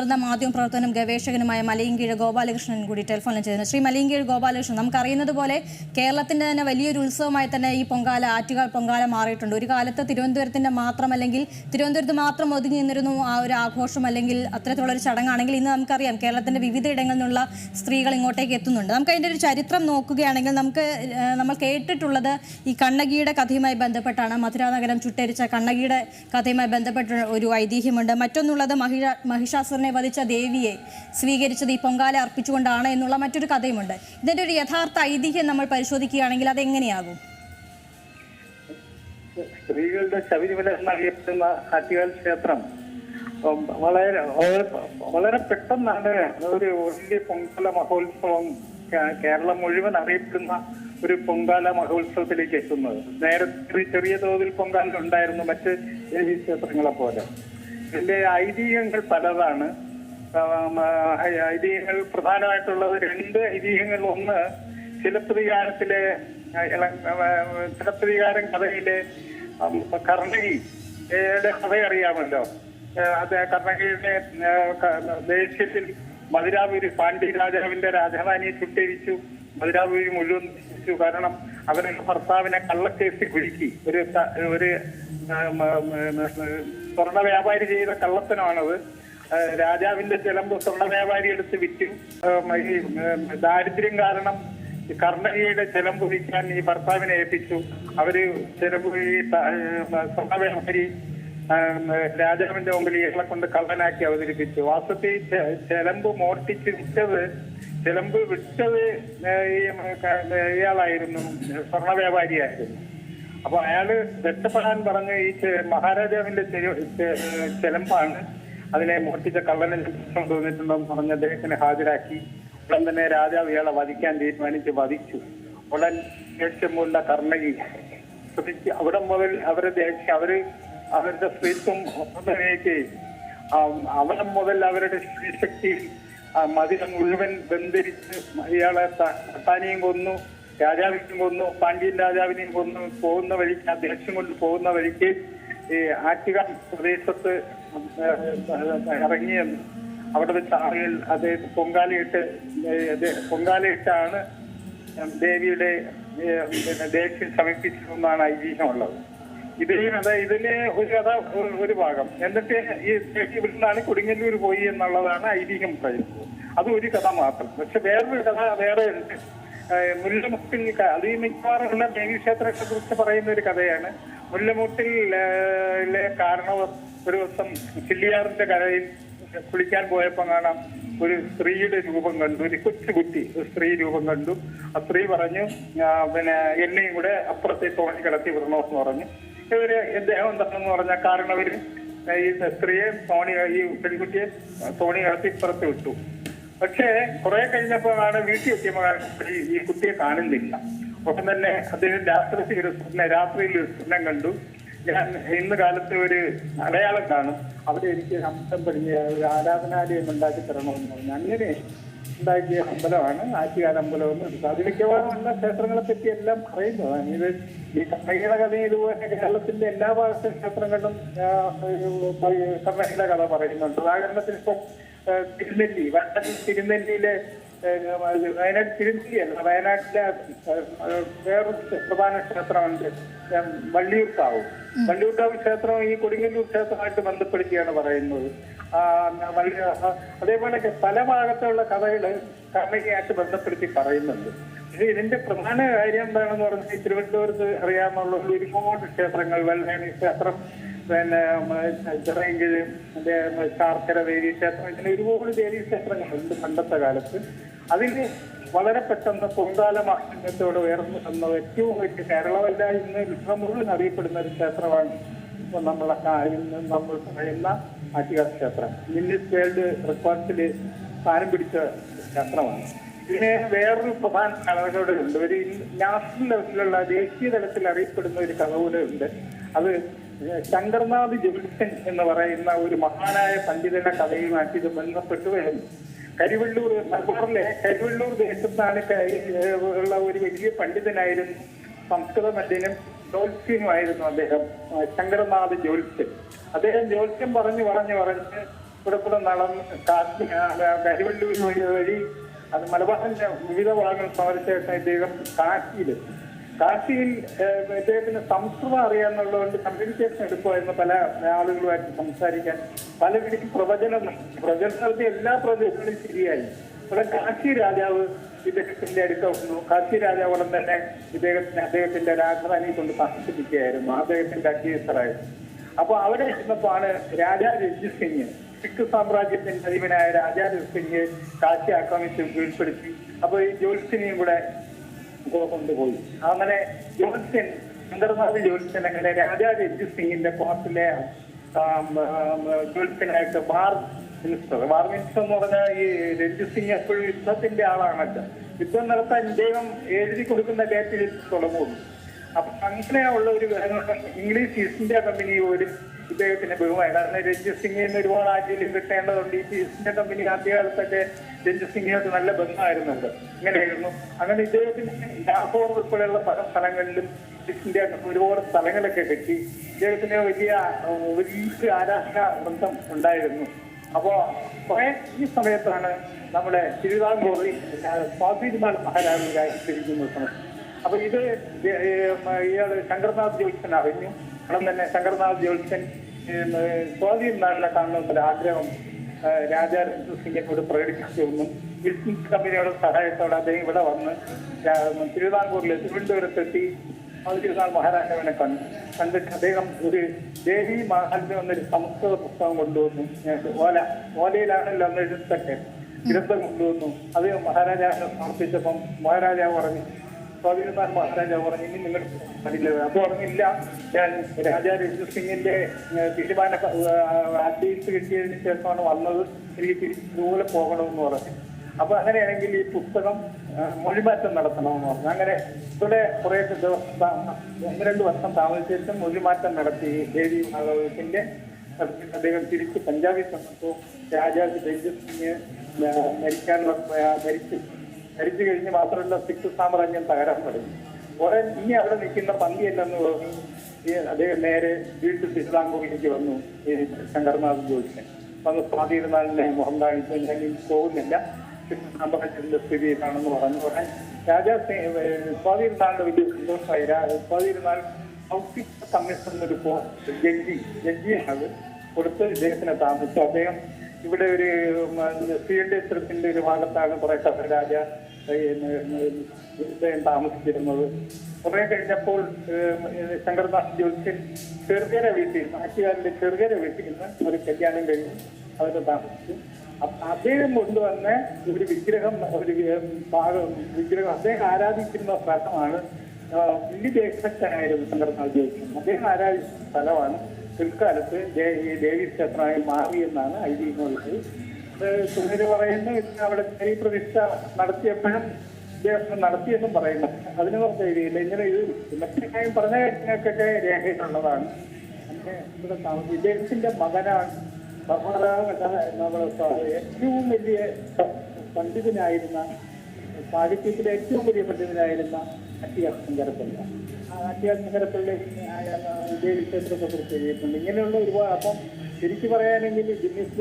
മുതിർന്ന മാധ്യമ പ്രവർത്തനം ഗവേഷകനുമായ മലയങ്കീഴ് ഗോപാലകൃഷ്ണൻ കൂടി ടെലിഫോണിൽ ചെയ്തിരുന്നു ശ്രീ മലയങ്കീഴ് ഗോപാലകൃഷ്ണൻ നമുക്കറിയുന്നത് പോലെ കേരളത്തിന്റെ തന്നെ വലിയൊരു ഉത്സവമായി തന്നെ ഈ പൊങ്കാല ആറ്റുകാൽ പൊങ്കാല മാറിയിട്ടുണ്ട്. ഒരു കാലത്ത് തിരുവനന്തപുരത്തിന്റെ മാത്രം അല്ലെങ്കിൽ തിരുവനന്തപുരത്ത് മാത്രം ഒതുങ്ങി നിന്നിരുന്നു ആ ഒരു ആഘോഷം അല്ലെങ്കിൽ അത്തരത്തിലുള്ള ഒരു ചടങ്ങാണെങ്കിൽ ഇന്ന് നമുക്കറിയാം കേരളത്തിന്റെ വിവിധ ഇടങ്ങളിൽ നിന്നുള്ള സ്ത്രീകൾ ഇങ്ങോട്ടേക്ക് എത്തുന്നുണ്ട്. നമുക്ക് അതിന്റെ ഒരു ചരിത്രം നോക്കുകയാണെങ്കിൽ നമുക്ക് നമ്മൾ കേട്ടിട്ടുള്ളത് ഈ കണ്ണകിയുടെ കഥയുമായി ബന്ധപ്പെട്ടാണ്. മധുരാനഗരം ചുട്ടരിച്ച കണ്ണകിയുടെ കഥയുമായി ബന്ധപ്പെട്ട ഒരു ഐതിഹ്യമുണ്ട്. മറ്റൊന്നുള്ളത് മഹിഷ മഹിഷാസുരനെ വധിച്ച ദേവിയെ സ്വീകരിച്ചത് ഈ പൊങ്കാല അർപ്പിച്ചുകൊണ്ടാണ് എന്നുള്ള മറ്റൊരു കഥയുമുണ്ട്. ഇതിന്റെ ഒരു യഥാർത്ഥ ഐതിഹ്യം നമ്മൾ പരിശോധിക്കുകയാണെങ്കിൽ അതെങ്ങനെയാകും? സ്ത്രീകളുടെ ശബരിമല എന്നറിയപ്പെടുന്ന ആറ്റുകാൽ ക്ഷേത്രം വളരെ വളരെ- പെട്ടെന്നാണ് ഒരു വലിയ പൊങ്കാല മഹോത്സവം കേരളം മുഴുവൻ അറിയപ്പെടുന്ന ഒരു പൊങ്കാല മഹോത്സവത്തിലേക്ക് എത്തുന്നത്. നേരത്തെ ചെറിയ തോതിൽ പൊങ്കാല ഉണ്ടായിരുന്നു മറ്റ് ദേവീ ക്ഷേത്രങ്ങളെ പോലെ. ഇതിന്റെ ഐതിഹ്യങ്ങൾ പലതാണ്. ഐതിഹ്യങ്ങൾ പ്രധാനമായിട്ടുള്ളത് രണ്ട് ഐതിഹ്യങ്ങൾ. ഒന്ന് ചിലപ്രതികാരത്തിലെ ചിലപ്പതികാരൻ കഥയിലെ കർണകിയുടെ കഥ അറിയാമല്ലോ. അത് കർണകിയുടെ ദേഷ്യത്തിൽ മധുരാപുരി പാണ്ഡ്യ രാജാവിന്റെ രാജധാനിയെ ചുട്ടരിച്ചു. മധുരാപുരി മുഴുവൻ നശിച്ചു കാരണം അവരുടെ ഭർത്താവിനെ കള്ളക്കേസിൽ കുരുക്കി. ഒരു ഒരു സ്വർണ വ്യാപാരി ചെയ്ത കള്ളത്തനമാണത്. രാജാവിന്റെ ചിലമ്പ് സ്വർണ വ്യാപാരി എടുത്ത് വിറ്റു. ദാരിദ്ര്യം കാരണം കർണകിയുടെ ചിലമ്പ് വിൽക്കാൻ ഈ ഭർത്താവിനെ ഏൽപ്പിച്ചു. അവർ ചിലമ്പ് ഈ സ്വർണ വ്യാപാരി രാജാവിന്റെ മുമ്പിൽ ഇയാളെ കൊണ്ട് കള്ളനാക്കി അവതരിപ്പിച്ചു. വാസ്തവത്തിൽ ചിലമ്പ് മോഷ്ടിച്ച് വിറ്റത് ചിലമ്പ് ഈ ഇയാളായിരുന്നു സ്വർണ വ്യാപാരിയായിരുന്നു അപ്പൊ അയാൾ രക്ഷപ്പെടാൻ പറഞ്ഞ ഈ മഹാരാജാവിന്റെ ചെലമ്പാണ് അതിനെ മോഷ്ടിച്ച കള്ളനെ കൊണ്ടുവന്നിട്ടുണ്ടെന്ന് പറഞ്ഞ് അദ്ദേഹത്തിന് ഹാജരാക്കി. ഉടൻ തന്നെ രാജാവ് ഇയാളെ വധിക്കാൻ തീരുമാനിച്ച് വധിച്ചു. ഉടൻ ദേഷ്യമുള്ള കർണകി അവിടെ മുതൽ അവരെ ദേഷ്യം അവർ അവരുടെ സ്ത്രീത്വം ഒന്നേക്ക് അവിടെ മുതൽ അവരുടെ സ്ത്രീശക്തി മതിരം മുഴുവൻ ബന്ധിരിച്ച് ഇയാളെ ത- കൊന്നു. രാജാവിനെയും കൊന്നു പാണ്ഡ്യൻ രാജാവിനെയും കൊന്നു പോകുന്ന വഴിക്ക് ആ ദേഷ്യം കൊണ്ട് പോകുന്ന വഴിക്ക് ഈ ആറ്റുക പ്രദേശത്ത് ഇറങ്ങിയെന്ന് അവിടെ വെച്ച് ആളുകൾ അദ്ദേഹം പൊങ്കാലയിട്ട് പൊങ്കാലയിട്ടാണ് ദേവിയുടെ ദേഷ്യം ശമിപ്പിച്ചതെന്നാണ് ഐതിഹ്യമുള്ളത്. ഇതിൽ അത ഇതിന് ഒരു കഥ ഒരു- ഭാഗം. എന്നിട്ട് ഈ ദേവി ഇവിടുന്നാണ് കൊടുങ്ങല്ലൂർ പോയി എന്നുള്ളതാണ് ഐതിഹ്യം പറയുന്നത്. അത് ഒരു കഥ മാത്രം. പക്ഷെ വേറൊരു കഥ വേറെ ഉണ്ട്. മുല്ലമുട്ടിൽ അത് ഈ മിക്കവാറുള്ള ദേവീക്ഷേത്രത്തെ കുറിച്ച് പറയുന്ന ഒരു കഥയാണ്. മുല്ലമുട്ടിൽ കാരണം കാരണവർ ഒരു ദിവസം ചില്ലിയാറിന്റെ കരയിൽ കുളിക്കാൻ പോയപ്പോ കാണാം ഒരു സ്ത്രീയുടെ രൂപം കണ്ടു ഒരു കൊച്ചുകുട്ടി ഒരു സ്ത്രീ രൂപം കണ്ടു. ആ സ്ത്രീ പറഞ്ഞു പിന്നെ എന്നെയും കൂടെ അപ്പുറത്തെ തോണി കിടത്തി വിടണമെന്ന് പറഞ്ഞു. ഇവർ ഇദ്ദേഹം എന്താണെന്ന് പറഞ്ഞ കാരണം അവർ ഈ സ്ത്രീയെ തോണി ഈ പെൺകുട്ടിയെ തോണി കിടത്തി ഇപ്പുറത്ത് വിട്ടു. പക്ഷേ കുറെ കഴിഞ്ഞപ്പോഴാണ് വീട്ടിൽ എത്തിയപ്പോൾ ഈ- കുട്ടിയെ കാണുന്നില്ല. ഒപ്പം തന്നെ അദ്ദേഹം രാത്രി ഒരു സ്വപ്നം രാത്രിയിൽ ഒരു സ്വപ്നം കണ്ടു. ഞാൻ ഇന്ന് കാലത്ത് ഒരു അടയാളം കാണും. അവിടെ എനിക്ക് അമ്പലം പടിഞ്ഞ ഒരു ആരാധനാലയം ഉണ്ടാക്കി തരണമെന്ന് പറഞ്ഞു. അങ്ങനെ ഉണ്ടാക്കിയ അമ്പലമാണ് ആറ്റുകാല അമ്പലം എന്ന് അത് മിക്കവാറും എല്ലാ ക്ഷേത്രങ്ങളെ പറ്റി എല്ലാം പറയുന്നതാണ്. ഇത് ഈ കർണകയുടെ കഥ ഇതുപോലെ കേരളത്തിന്റെ എല്ലാ ഭാഗത്തെ ക്ഷേത്രങ്ങളിലും കർണകയുടെ കഥ പറയുന്നുണ്ട്. ഉദാഹരണത്തിന് ഇപ്പം തിരുനെല്ലി വയനാട്ടിൽ തിരുനെല്ലിയിലെ വയനാട് തിരുനെല്ലിയല്ല വയനാട്ടിലെ വേറൊരു പ്രധാന ക്ഷേത്രമുണ്ട് വള്ളിയൂർക്കാവ്. വള്ളിയൂർക്കാവ് ക്ഷേത്രം ഈ കൊടുങ്ങല്ലൂർ ക്ഷേത്രമായിട്ട് ബന്ധപ്പെടുത്തിയാണ് പറയുന്നത്. അതേപോലെ പല ഭാഗത്തുള്ള കഥകൾ കർണകയായിട്ട് ബന്ധപ്പെടുത്തി പറയുന്നുണ്ട്. പക്ഷേ ഇതിന്റെ പ്രധാന കാര്യം എന്താണെന്ന് പറഞ്ഞാൽ തിരുവനന്തപുരത്ത് അറിയാമെന്നുള്ള ഒരുപാട് ക്ഷേത്രങ്ങൾ വെള്ളേണി ക്ഷേത്രം പിന്നെ ചിറയെങ്കിൽ ചാർക്കര ദേവീ ക്ഷേത്രം ഇങ്ങനെ ഒരുപാട് ദേവീ ക്ഷേത്രങ്ങളുണ്ട് പണ്ടത്തെ കാലത്ത്. അതിന് വളരെ പെട്ടെന്ന് പൊങ്കാല മാഹാത്മ്യത്തോട് ഉയർന്നു വന്ന ഏറ്റവും വലിയ കേരളമല്ല ഇന്ന് മുഴുവൻ അറിയപ്പെടുന്ന ഒരു ക്ഷേത്രമാണ് ഇപ്പൊ നമ്മളെ നമ്മൾ പറയുന്ന ആറ്റുകാൽ ക്ഷേത്രം. മിന്നിസ് വേൾഡ് റെക്കോർഡ്സിൽ സ്ഥാനം പിടിച്ച ക്ഷേത്രമാണ്. ഇതിന് വേറൊരു പ്രധാന കഥകളുടെ ഉണ്ട്. ഒരു നാഷണൽ ലെവലിലുള്ള ദേശീയ തലത്തിൽ അറിയപ്പെടുന്ന ഒരു കഥ കൂടെ ഉണ്ട്. അത് ശങ്കർനാഥ് ജോത്സ്യൻ എന്ന് പറയുന്ന ഒരു മഹാനായ പണ്ഡിതന്റെ കഥയുമായിട്ട് ഇത് ബന്ധപ്പെട്ട് വരുന്നു കരിവള്ളൂർ മലബാറിലെ കരിവള്ളൂർ ദേശത്താണ് ഉള്ള ഒരു വലിയ പണ്ഡിതനായിരുന്നു. സംസ്കൃത പണ്ഡിതനും ജ്യോത്സ്യനുമായിരുന്നു അദ്ദേഹം ശങ്കരനാഥ് ജ്യോത്സ്യൻ അദ്ദേഹം ജ്യോത്സ്യം പറഞ്ഞു പറഞ്ഞു പറഞ്ഞ് ഇവിടെ കൂടെ നടന്ന് കരിവള്ളൂർ വഴി അത് മലബാറിന്റെ വിവിധ ഭാഗങ്ങൾ സന്ദർശിച്ച ഇദ്ദേഹം കാശിയിൽ കാശിയിൽ ഇദ്ദേഹത്തിന് സംസ്കൃതം അറിയാന്നുള്ളതുകൊണ്ട് കമ്മ്യൂണിക്കേഷൻ എടുക്കുമായിരുന്നു പല ആളുകളുമായിട്ട് സംസാരിക്കാൻ. പല നടത്തി. പ്രവചനം നടത്തിയ എല്ലാ പ്രവചനങ്ങളും ശരിയായി. ഇവിടെ കാശി രാജാവ് ഇദ്ദേഹത്തിന്റെ അടുക്ക വന്നു. കാശി രാജാവ് തന്നെ ഇദ്ദേഹത്തിന് അദ്ദേഹത്തിന്റെ രാജധാനി കൊണ്ട് താമസിപ്പിക്കുകയായിരുന്നു അദ്ദേഹത്തിന്റെ അഡ്വൈസറായിരുന്നു അപ്പൊ അവിടെ ഇരുന്നപ്പോഴാണ് രാജാ രഞ്ജിത് സിംഗ് സിഖ് സാമ്രാജ്യത്തിന്റെ അധിപനായ രാജാ രഞ്ജിത് സിംഗ് കാശി ആക്രമിച്ച് വീഴ്പ്പെടുത്തി അപ്പൊ ഈ ജ്യോത്സിനെയും കൂടെ കൊണ്ടുപോയി. അങ്ങനെ ജ്യോത്സ്യൻ ചന്ദ്രനാഥ് ജ്യോത്സ്യൻ അങ്ങനെ രാജാ രഞ്ജിത് സിംഗിന്റെ കോർട്ടിലെ ജോത്സ്യനായിട്ട് ബാർ മിനിസ്റ്റർ. ബാർ മിനിസ്റ്റർ എന്ന് പറഞ്ഞാൽ ഈ രഞ്ജിത് സിംഗ് എപ്പോഴും യുദ്ധത്തിന്റെ ആളാണല്ലോ. യുദ്ധം നടത്താൻ ഇദ്ദേഹം എഴുതി കൊടുക്കുന്ന ഡേറ്റിൽ തുടങ്ങുള്ളൂ അപ്പൊ അങ്ങനെയുള്ള ഒരു ഇംഗ്ലീഷ് ഈസ്റ്റ് ഇന്ത്യ കമ്പനി പോലും ഇദ്ദേഹത്തിന് ബഹുമായി കാരണം രഞ്ജിത് സിംഗിന് ഒരുപാട് ആജ്യം കിട്ടേണ്ടതുണ്ട് ഈ ഇന്ത്യ കമ്പനി ആദ്യകാലത്തൊക്കെ രഞ്ജിത് സിംഗിനോട് നല്ല ബന്ധമായിരുന്നുണ്ട്. ഇങ്ങനെയായിരുന്നു അങ്ങനെ ഇദ്ദേഹത്തിന് ലാഹോർ ഉൾപ്പെടെയുള്ള പല സ്ഥലങ്ങളിലും ഇന്ത്യ ഒരുപാട് സ്ഥലങ്ങളൊക്കെ കിട്ടി ഇദ്ദേഹത്തിന് വലിയ വലിയ ആരാധന ബന്ധം ഉണ്ടായിരുന്നു. അപ്പോ കുറെ ഈ സമയത്താണ് നമ്മുടെ തിരുവിതാംകൂറിൽ സ്വാതിരുമാൽ മഹാരാജ് രാജിച്ചിരിക്കുന്ന സമയം. അപ്പൊ ഇത് ഇയാൾ ശങ്കർനാഥ് ജ്യോത്സൻ അറിഞ്ഞു. അവിടെ തന്നെ ശങ്കർനാഥ് ജ്യോത്സൻ സ്വാധീൻ നാടിനെ കാണണമെന്നൊരു ആഗ്രഹം. രാജാ സിംഗിനോട് പ്രകടിപ്പിച്ചു ബിസിനസ് കമ്പനിയുടെ സഹായത്തോടെ അദ്ദേഹം ഇവിടെ വന്ന് തിരുവിതാംകൂറിലെ തിരുവനന്തപുരത്തെത്തി തിരുനാൾ മഹാരാജാവിനെ കണ്ടു കണ്ടിട്ട് അദ്ദേഹം ഒരു ദേവി മഹാത്മ്യം എന്നൊരു സംസ്കൃത പുസ്തകം കൊണ്ടുവന്നു. ഓല ഓലയിലാണല്ലോ അന്ന് എഴുത്തൊക്കെ ഗ്രന്ഥം കൊണ്ടുവന്നു. അദ്ദേഹം മഹാരാജാവിനെ സമർപ്പിച്ചപ്പം മഹാരാജാവ് പറഞ്ഞു സ്വാധീനത്താൻ മഹാരാജാവ് പറഞ്ഞു. ഇനി നിങ്ങൾ പണിയില്ല അപ്പൊ പറഞ്ഞില്ല. ഞാൻ രാജാ രഞ്ജിത് സിംഗിന്റെ തീരുമാന അഡ്വൈസ് കിട്ടിയതിന് ശേഷമാണ് വന്നത്. എനിക്ക് തിരിച്ച് ഇതുപോലെ പോകണമെന്ന് പറഞ്ഞു. അപ്പൊ അങ്ങനെയാണെങ്കിൽ ഈ പുസ്തകം മൊഴിമാറ്റം നടത്തണമെന്ന് പറഞ്ഞു. അങ്ങനെ ഇവിടെ കുറെ ദിവസം ഒന്ന് രണ്ട് വർഷം താമസിച്ച ശേഷം മൊഴിമാറ്റം നടത്തി. ദേവി ഭാഗവതത്തിന്റെ അദ്ദേഹം തിരിച്ച് പഞ്ചാബിൽ ചെന്നപ്പോൾ രാജാവ് രഞ്ജിത് സിംഗ് മരിക്കാനുള്ള മരിച്ചു. മരിച്ചു കഴിഞ്ഞ് മാത്രമല്ല സിക്സ് സാമ്രാജ്യം തകരാൻ തുടങ്ങി. ഉടൻ ഇനി അവിടെ നിൽക്കുന്ന പന്തിയല്ലെന്ന് പറഞ്ഞു? അദ്ദേഹം നേരെ വീട്ടിൽ തിരുവിതാംകൂറിലേക്ക് വന്നു. ശങ്കർനാഥ് ജോലിക്കാൻ വന്ന് സ്വാധീനനാളിനെ മുഖം കാണിച്ചു ഞാൻ പോകുന്നില്ല സാമ്രാജ്യത്തിന്റെ സ്ഥിതി ഇതാണെന്ന് പറഞ്ഞു. ഉടൻ രാജാ സ്വാധീനനാളിന്റെ വലിയ സന്തോഷമായി. സ്വാധീനനാൾ ഔദ്യോഗിക കമ്മീഷൻ എന്നൊരു ജഡ്ജി ജഡ്ജിയാണ് കൊടുത്ത് ഇദ്ദേഹത്തിനെ താമസിച്ചു. അദ്ദേഹം ഇവിടെ ഒരു ശ്രീകണ്ഠേശ്വരത്തിന്റെ ഒരു ഭാഗത്താണ് കുറെ രാജ ഇദ്ദേഹം താമസിച്ചിരുന്നത്. കുറെ കഴിഞ്ഞപ്പോൾ ശങ്കർദാസ് ജോലിച്ചിൽ ചെറുകര വീട്ടിൽ നാട്ടുകാരന്റെ ചെറുകര വീട്ടിൽ നിന്ന് ഒരു കല്യാണം കഴിഞ്ഞു അവരെ താമസിച്ചു. അപ്പൊ അദ്ദേഹം കൊണ്ടുവന്ന ഒരു വിഗ്രഹം ഒരു ഭാഗം വിഗ്രഹം അദ്ദേഹം ആരാധിക്കുന്ന സ്ഥലമാണ് വലിയ ദേശഭക്തനായിരുന്നു ശങ്കർദാസ് ജോലിച്ചു അദ്ദേഹം ആരാധിച്ച സ്ഥലമാണ് പിൽക്കാലത്ത് ദേവി ക്ഷേത്രമായി മാറിയെന്നാണ് ഐതിഹ്യമുള്ളത് സുന്ദര് പറയുന്നു ഇതിന് അവിടെ ദേവി പ്രതിഷ്ഠ നടത്തിയപ്പോഴും ദേവസ്വം നടത്തിയെന്നും പറയുന്നു. അതിന് കുറച്ച് എഴുതിയില്ല ഇങ്ങനെ ഇത് മറ്റേ കാര്യം പറഞ്ഞ കാര്യങ്ങൾക്കൊക്കെ രേഖയിലുള്ളതാണ് അങ്ങനെ ഇവിടെ ഇദ്ദേഹത്തിന്റെ മകനാണ് ബഹുറാം നമ്മുടെ ഏറ്റവും വലിയ പണ്ഡിതനായിരുന്ന സാഹിത്യത്തിലെ ഏറ്റവും വലിയ പണ്ഡിതനായിരുന്ന അട്ടിയാർ ശങ്കരപ്പിള്ള ഇന്ത്യയിൽ ക്ഷേത്രത്തെ കുറിച്ച് എഴുതിയിട്ടുണ്ട്. ഇങ്ങനെയുള്ള ഒരുപാട് അപ്പം ശരിക്കു പറയാനെങ്കിൽ ഗിന്നീസ്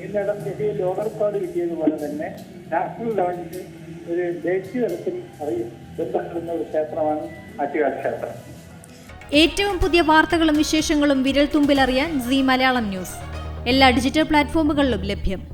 ഇന്നിടം ചെറിയ ലോക റെക്കോർഡ് കിട്ടിയതുപോലെ തന്നെ നാഷണൽ ലെവലിൽ ഒരു ദേശീയ തലത്തിൽ ബന്ധപ്പെടുന്ന ഒരു ക്ഷേത്രമാണ് ആറ്റുകാൽ ക്ഷേത്രം. ഏറ്റവും പുതിയ വാർത്തകളും വിശേഷങ്ങളും വിരൽ തുമ്പിലറിയാൻ സി മലയാളം ന്യൂസ്. എല്ലാ ഡിജിറ്റൽ പ്ലാറ്റ്ഫോമുകളിലും ലഭ്യം.